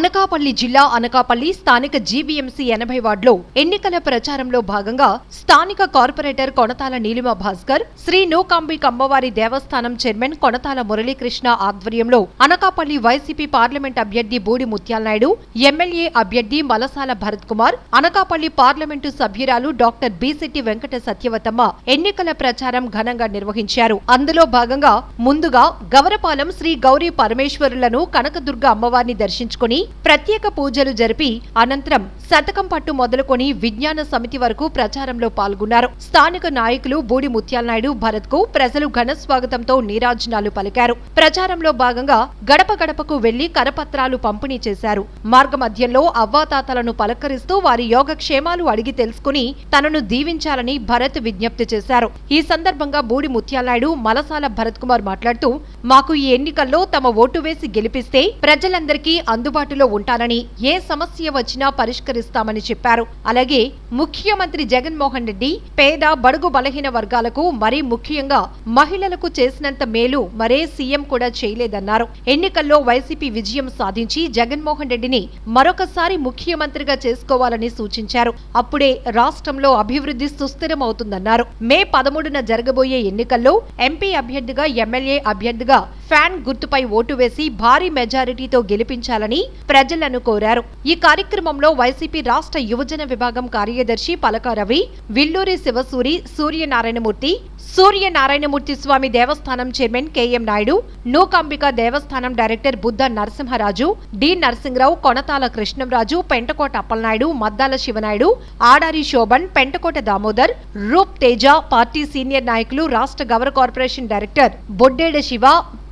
అనకాపల్లి జిల్లా అనకాపల్లి స్థానిక జీబీఎంసీ ఎనభై వార్డులో ఎన్నికల ప్రచారంలో భాగంగా స్థానిక కార్పొరేటర్ కొనతాల నీలిమ భాస్కర్ శ్రీ నూకాంబిక్ అమ్మవారి దేవస్థానం చైర్మన్ కొనతాల మురళీకృష్ణ ఆధ్వర్యంలో అనకాపల్లి వైసీపీ పార్లమెంట్ అభ్యర్థి బూడి ముత్యాలనాయుడు ఎమ్మెల్యే అభ్యర్థి మలసాల భరత్ కుమార్ అనకాపల్లి పార్లమెంటు సభ్యురాలు డాక్టర్ బీసెట్టి వెంకట సత్యవతమ్మ ఎన్నికల ప్రచారం ఘనంగా నిర్వహించారు. అందులో భాగంగా ముందుగా గవరపాలెం శ్రీ గౌరీ పరమేశ్వరులను కనకదుర్గ అమ్మవారిని దర్శించుకుని ప్రత్యేక పూజలు జరిపి అనంతరం శతకం పట్టు మొదలుకొని విజ్ఞాన సమితి వరకు ప్రచారంలో పాల్గొన్నారు. స్థానిక నాయకులు బూడి ముత్యాలనాయుడు భరత్కు ప్రజలు ఘన స్వాగతంతో నీరాజనాలు పలికారు. ప్రచారంలో భాగంగా గడప గడపకు వెళ్ళి కరపత్రాలు పంపిణీ చేశారు. మార్గ మధ్యంలో అవ్వాతాతలను పలకరిస్తూ వారి యోగక్షేమాలు అడిగి తెలుసుకుని తనను దీవించాలని భరత్ విజ్ఞప్తి చేశారు. ఈ సందర్భంగా బూడి ముత్యాలనాయుడు మలసాల భరత్ కుమార్ మాట్లాడుతూ మాకు ఈ ఎన్నికల్లో తమ ఓటు వేసి గెలిపిస్తే ప్రజలందరికీ అందుబాటు అందుబాటులో ఉంటానని ఏ సమస్య వచ్చినా పరిష్కరిస్తామని చెప్పారు. అలాగే ముఖ్యమంత్రి జగన్మోహన్ రెడ్డి పేద బడుగు బలహీన వర్గాలకు మరీ ముఖ్యంగా మహిళలకు చేసినంత మేలు మరే సీఎం కూడా చేయలేదన్నారు. ఎన్నికల్లో వైసీపీ విజయం సాధించి జగన్మోహన్ రెడ్డిని మరొకసారి ముఖ్యమంత్రిగా చేసుకోవాలని సూచించారు. అప్పుడే రాష్ట్రంలో అభివృద్ధి సుస్థిరమవుతుందన్నారు. మే పదమూడున జరగబోయే ఎన్నికల్లో ఎంపీ అభ్యర్థిగా ఎమ్మెల్యే అభ్యర్థిగా ఫ్యాన్ గుర్తుపై ఓటు వేసి భారీ మెజారిటీతో గెలిపించాలని ప్రజలను కోరారు. ఈ కార్యక్రమంలో వైసీపీ రాష్ట్ర యువజన విభాగం కార్యదర్శి పలక రవి విల్లూరి శివసూరి సూర్యనారాయణమూర్తి సూర్యనారాయణమూర్తి స్వామి దేవస్థానం చైర్మన్ కెఎం నాయుడు నూకాంబిక దేవస్థానం director Buddha Narasimharaju D Narasimharao Konathala Krishnamraju Pentakota Appalanaidu Maddala Sivanaidu Adari Shoban Pentakota Damodar Roop Teja party senior నాయకులు రాష్ట్ర గవర్ కార్పొరేషన్ డైరెక్టర్ బొడ్డేడ శివ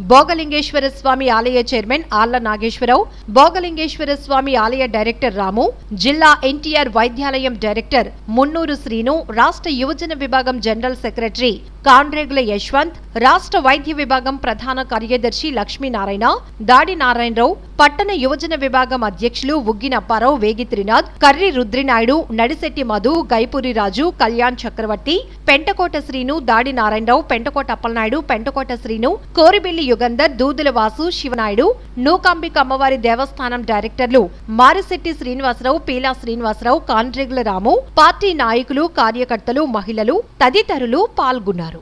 భోగలింగేశ్వర స్వామి ఆలయ చైర్మన్ ఆళ్ళ నాగేశ్వరరావు భోగలింగేశ్వర స్వామి ఆలయ డైరెక్టర్ రాము జిల్లా ఎన్టీఆర్ వైద్యాలయం డైరెక్టర్ మున్నూరు శ్రీను రాష్ట్ర యువజన విభాగం జనరల్ సెక్రటరీ కాండ్రేగుల యశ్వంత్ రాష్ట్ర వైద్య విభాగం ప్రధాన కార్యదర్శి లక్ష్మీనారాయణ దాడి నారాయణరావు పట్టణ యువజన విభాగం అధ్యక్షులు ఉగ్గిన అప్పారావు వేగి త్రినాథ్ కర్రి రుద్రినాయుడు నడిశెట్టి మధు గైపూరి రాజు కళ్యాణ్ చక్రవర్తి పెంటకోట శ్రీను దాడి నారాయణరావు పెంటకోట అప్పలనాయుడు పెంటకోట శ్రీను కోరిబిల్లి యుగంధర్ దూదుల వాసు శివనాయుడు నూకాంబిక అమ్మవారి దేవస్థానం డైరెక్టర్లు మారిశెట్టి శ్రీనివాసరావు పీలా శ్రీనివాసరావు కాండ్రేగుల రాము పార్టీ నాయకులు కార్యకర్తలు మహిళలు తదితరులు పాల్గొన్నారు.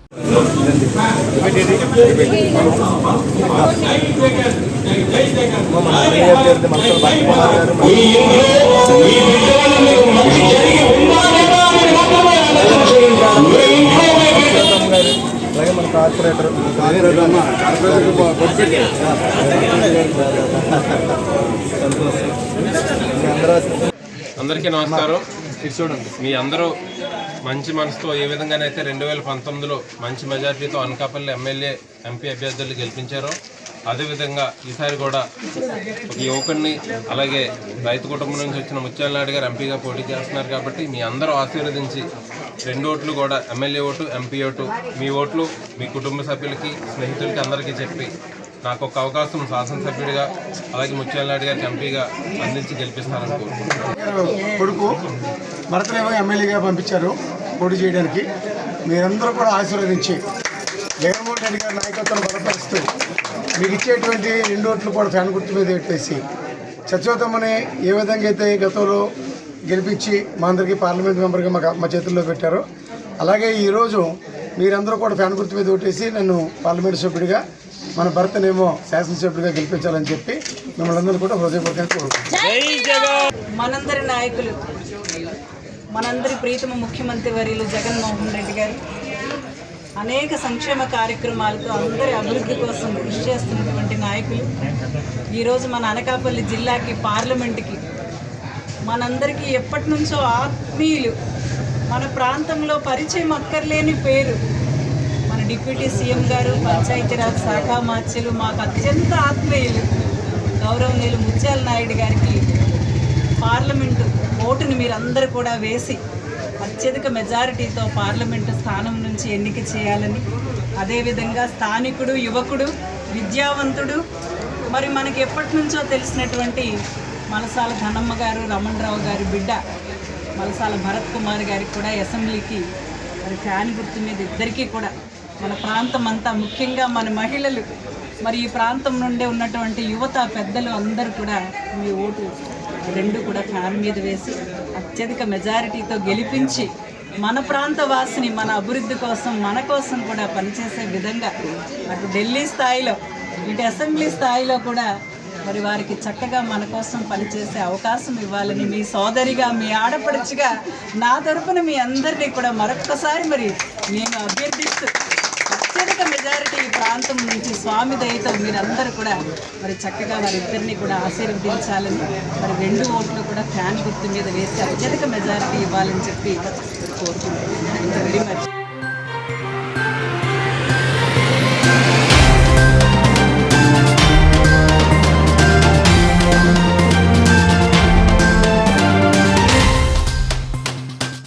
అలాగే మన కార్పొరేటర్ అందరికీ నమస్కారం. మీ అందరూ మంచి మనసుతో ఏ విధంగానైతే రెండు వేల పంతొమ్మిదిలో మంచి మెజార్టీతో అనకాపల్లి ఎమ్మెల్యే ఎంపీ అభ్యర్థులు గెలిపించారో అదేవిధంగా ఈసారి కూడా ఒక యువకుడిని అలాగే రైతు కుటుంబం నుంచి వచ్చిన ముత్యాలనాయుడు గారు ఎంపీగా పోటీ చేస్తున్నారు కాబట్టి మీ అందరూ ఆశీర్వదించి రెండు ఓట్లు కూడా ఎమ్మెల్యే ఓటు ఎంపీ ఓటు మీ ఓట్లు మీ కుటుంబ సభ్యులకి స్నేహితులకి అందరికీ చెప్పి నాకు ఒక అవకాశం శాసనసభ్యుడిగా అలాగే ముత్యాలనాయుడు గారికి ఎంపీగా అందించి గెలిపిస్తానని కోరుకుంటున్నాను. కొడుకు భరతనేమో ఎమ్మెల్యేగా పంపించారు పోటీ చేయడానికి. మీరందరూ కూడా ఆశీర్వదించి జగన్మోహన్ రెడ్డి గారి నాయకత్వం బలపరుస్తూ మీకు ఇచ్చేటువంటి రెండు ఓట్లు కూడా ఫ్యాన్ గుర్తు మీద పెట్టేసి సత్యోత్తమని ఏ విధంగా అయితే గతంలో గెలిపించి మా అందరికీ పార్లమెంట్ మెంబర్గా మా మా చేతుల్లో పెట్టారో అలాగే ఈరోజు మీరందరూ కూడా ఫ్యాన్ గుర్తు మీద ఓటేసి నన్ను పార్లమెంట్ సభ్యుడిగా మన భర్తనేమో శాసనసభ్యుడిగా గెలిపించాలని చెప్పి మిమ్మల్ని అందరూ కూడా హృదయపూర్వకంగా కోరుకుంటున్నాను. మనందరి నాయకులు మనందరి ప్రీతమ ముఖ్యమంత్రి వర్యులు జగన్మోహన్ రెడ్డి గారు అనేక సంక్షేమ కార్యక్రమాలతో అందరి అభివృద్ధి కోసం కృషి చేస్తున్నటువంటి నాయకులు. ఈరోజు మన అనకాపల్లి జిల్లాకి పార్లమెంట్కి మనందరికీ ఎప్పటి నుంచో ఆత్మీయులు. మన ప్రాంతంలో పరిచయం అక్కర్లేని పేరు మన డిప్యూటీ సీఎం గారు పంచాయతీరాజ్ శాఖ మార్చులు మాకు అత్యంత ఆత్మీయులు గౌరవనీయులు ముత్యాల నాయుడు గారికి పార్లమెంటు ఓటుని మీరందరూ కూడా వేసి అత్యధిక మెజారిటీతో పార్లమెంటు స్థానం నుంచి ఎన్నిక చేయాలని అదేవిధంగా స్థానికుడు యువకుడు విద్యావంతుడు మరి మనకి ఎప్పటి నుంచో తెలిసినటువంటి మలసాల ధనమ్మ గారు రమణరావు గారి బిడ్డ మలసాల భరత్ కుమార్ గారికి కూడా అసెంబ్లీకి మరి ఫ్యాన్ గుర్తు మీద ఇద్దరికీ కూడా మన ప్రాంతం అంతా ముఖ్యంగా మన మహిళలు మరి ఈ ప్రాంతం నుండే ఉన్నటువంటి యువత పెద్దలు అందరూ కూడా మీ ఓటు రెండు కూడా ఫ్యాన్ మీద వేసి అత్యధిక మెజారిటీతో గెలిపించి మన ప్రాంత వాసిని మన అభివృద్ధి కోసం మన కోసం కూడా పనిచేసే విధంగా అటు ఢిల్లీ స్థాయిలో ఇటు అసెంబ్లీ స్థాయిలో కూడా మరి వారికి చక్కగా మన కోసం పనిచేసే అవకాశం ఇవ్వాలని మీ సోదరిగా మీ ఆడపడుచుగా నా తరపున మీ అందరినీ కూడా మరొక్కసారి మరి నేను అభ్యర్థిస్తూ అత్యధిక మెజారిటీ ఈ ప్రాంతం నుంచి స్వామి దయతో మీరందరూ కూడా మరి చక్కగా వారిద్దరిని కూడా ఆశీర్వదించాలని మరి రెండు ఓట్లు కూడా ఫ్యాన్ గుర్తు మీద వేసి అత్యధిక మెజారిటీ ఇవ్వాలని చెప్పి కోరుకుంటున్నాను. Very much.